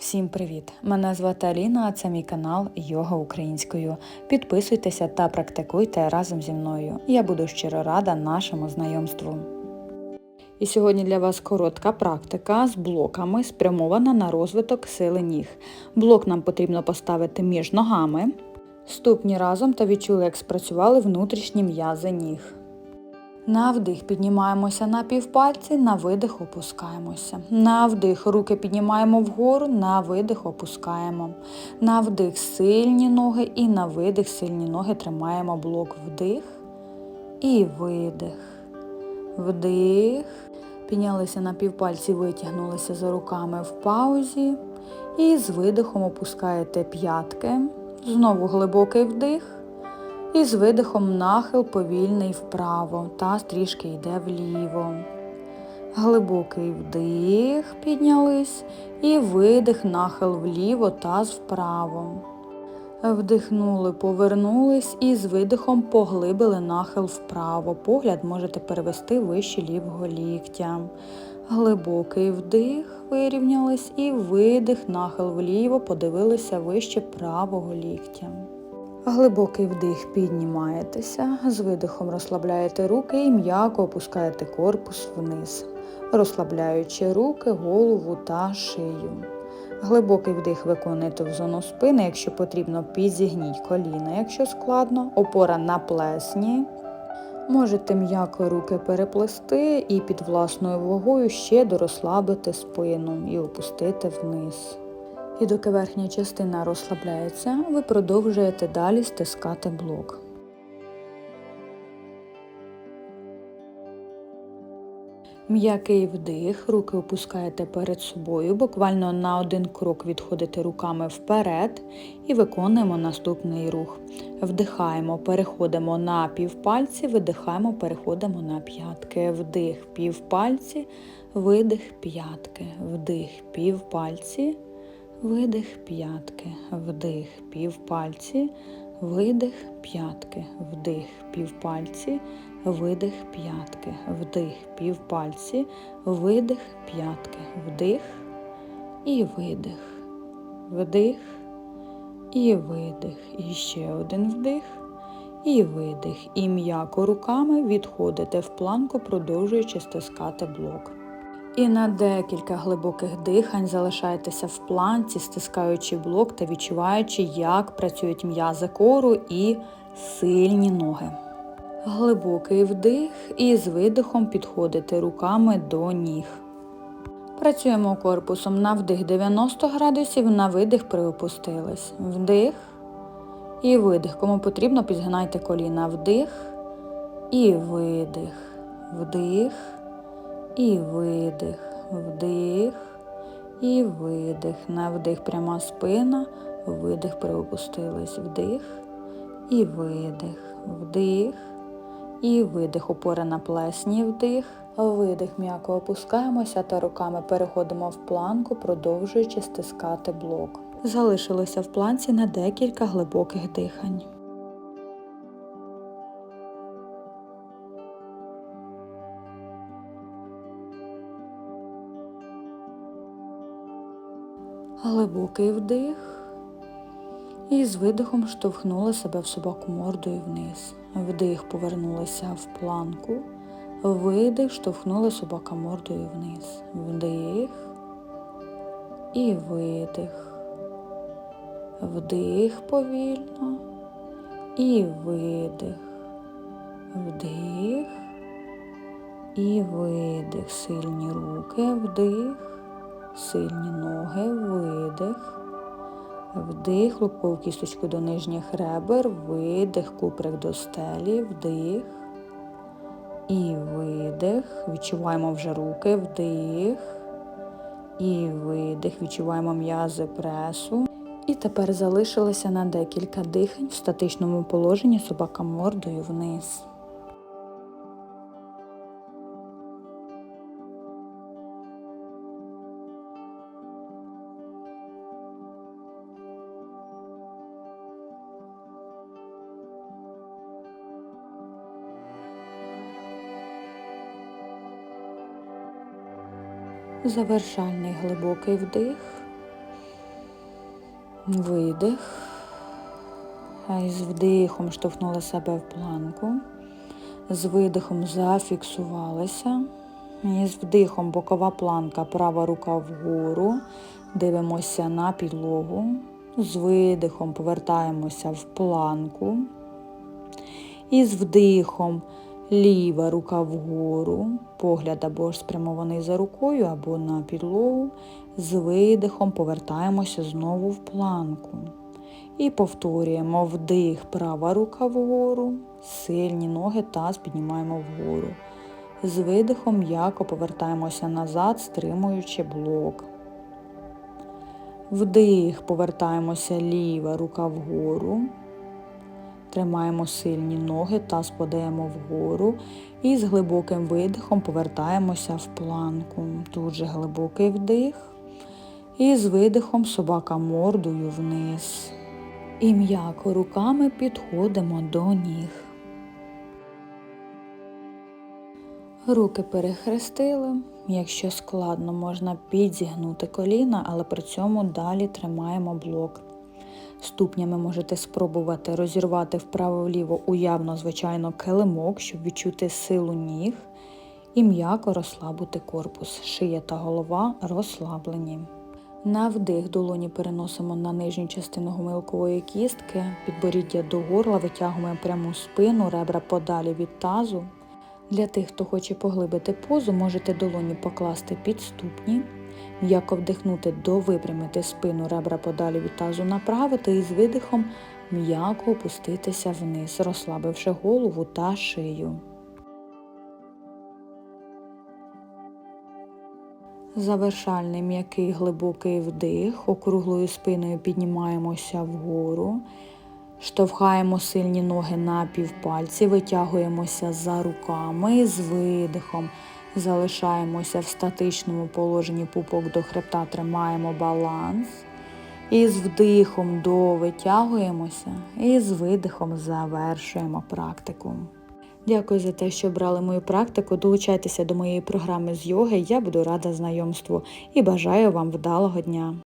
Всім привіт! Мене звати Аліна, а це мій канал Йога Українською. Підписуйтеся та практикуйте разом зі мною. Я буду щиро рада нашому знайомству. І сьогодні для вас коротка практика з блоками, спрямована на розвиток сили ніг. Блок нам потрібно поставити між ногами, ступні разом та відчули, як спрацювали внутрішні м'язи ніг. На вдих піднімаємося на півпальці, на видих опускаємося. На вдих руки піднімаємо вгору, на видих опускаємо. На вдих сильні ноги і на видих сильні ноги тримаємо блок вдих і видих. Вдих. Піднялися на півпальці, витягнулися за руками в паузі. І з видихом опускаєте п'ятки. Знову глибокий вдих. І з видихом нахил повільний вправо, таз трішки йде вліво. Глибокий вдих, піднялись, і видих, нахил вліво, таз вправо. Вдихнули, повернулись і з видихом поглибили нахил вправо. Погляд можете перевести вище лівого ліктя. Глибокий вдих, вирівнялись і видих, нахил вліво, подивилися вище правого ліктя. Глибокий вдих піднімаєтеся, з видихом розслабляєте руки і м'яко опускаєте корпус вниз, розслабляючи руки, голову та шию. Глибокий вдих виконуєте в зону спини, якщо потрібно, підзігніть коліна, якщо складно, опора на плесні. Можете м'яко руки переплести і під власною вагою ще дорозслабити спину і опустити вниз. І доки верхня частина розслабляється, ви продовжуєте далі стискати блок. М'який вдих, руки опускаєте перед собою, буквально на один крок відходите руками вперед і виконуємо наступний рух. Вдихаємо, переходимо на півпальці, видихаємо, переходимо на п'ятки. Вдих, півпальці, видих, п'ятки, вдих, півпальці. Видих п'ятки, вдих, півпальці, видих п'ятки, вдих, півпальці, видих п'ятки, вдих, півпальці, видих п'ятки, вдих і видих, вдих і видих. І ще один вдих і видих. І м'яко руками відходите в планку, продовжуючи стискати блок. І на декілька глибоких дихань залишайтеся в планці, стискаючи блок та відчуваючи, як працюють м'язи кору і сильні ноги. Глибокий вдих і з видихом підходите руками до ніг. Працюємо корпусом на вдих 90 градусів, на видих приопустились. Вдих і видих. Кому потрібно, підгинайте коліна. Вдих і видих. Вдих і видих, вдих і видих. На вдих пряма спина, видих приопустились, вдих і видих, вдих і видих. Опора на плесні, вдих. Видих м'яко опускаємося та руками переходимо в планку, продовжуючи стискати блок. Залишилося в планці на декілька глибоких дихань. Глибокий вдих. І з видихом штовхнули себе в собаку мордою вниз. Вдих, повернулися в планку. Видих, штовхнули собака мордою вниз. Вдих і видих. Вдих повільно і видих. Вдих і видих. Сильні руки, вдих сильні ноги, видих, вдих, лобкову кісточку до нижніх ребер, видих, куприк до стелі, вдих і видих. Відчуваємо вже руки, вдих і видих. Відчуваємо м'язи пресу. І тепер залишилося на декілька дихань в статичному положенні собака мордою вниз. Завершальний глибокий вдих Видих. А із вдихом штовхнули себе в планку. З видихом зафіксувалися. І з вдихом бокова планка, права рука вгору. Дивимося на підлогу. З видихом повертаємося в планку. І з вдихом ліва рука вгору, погляд або ж спрямований за рукою, або на підлогу. З видихом повертаємося знову в планку. І повторюємо вдих, права рука вгору, сильні ноги, таз піднімаємо вгору. З видихом м'яко повертаємося назад, стримуючи блок. Вдих, повертаємося ліва рука вгору. Тримаємо сильні ноги, таз подаємо вгору. І з глибоким видихом повертаємося в планку. Тут же глибокий вдих. І з видихом собака мордою вниз. І м'яко руками підходимо до ніг. Руки перехрестили. Якщо складно, можна підзігнути коліна, але при цьому далі тримаємо блок. Ступнями можете спробувати розірвати вправо-вліво уявно, звичайно, килимок, щоб відчути силу ніг. І м'яко розслабити корпус. Шия та голова розслаблені. На вдих долоні переносимо на нижню частину гомилкової кістки, підборіддя до горла, витягуємо пряму спину, ребра подалі від тазу. Для тих, хто хоче поглибити позу, можете долоні покласти під ступні, м'яко вдихнути до випрямити спину, ребра подалі від тазу направити і з видихом м'яко опуститися вниз, розслабивши голову та шию. Завершальний м'який глибокий вдих, округлою спиною піднімаємося вгору, штовхаємо сильні ноги на півпальці, витягуємося за руками з видихом. Залишаємося в статичному положенні пупок до хребта, тримаємо баланс. І з вдихом довитягуємося, і з видихом завершуємо практику. Дякую за те, що брали мою практику. Долучайтеся до моєї програми з йоги. Я буду рада знайомству і бажаю вам вдалого дня.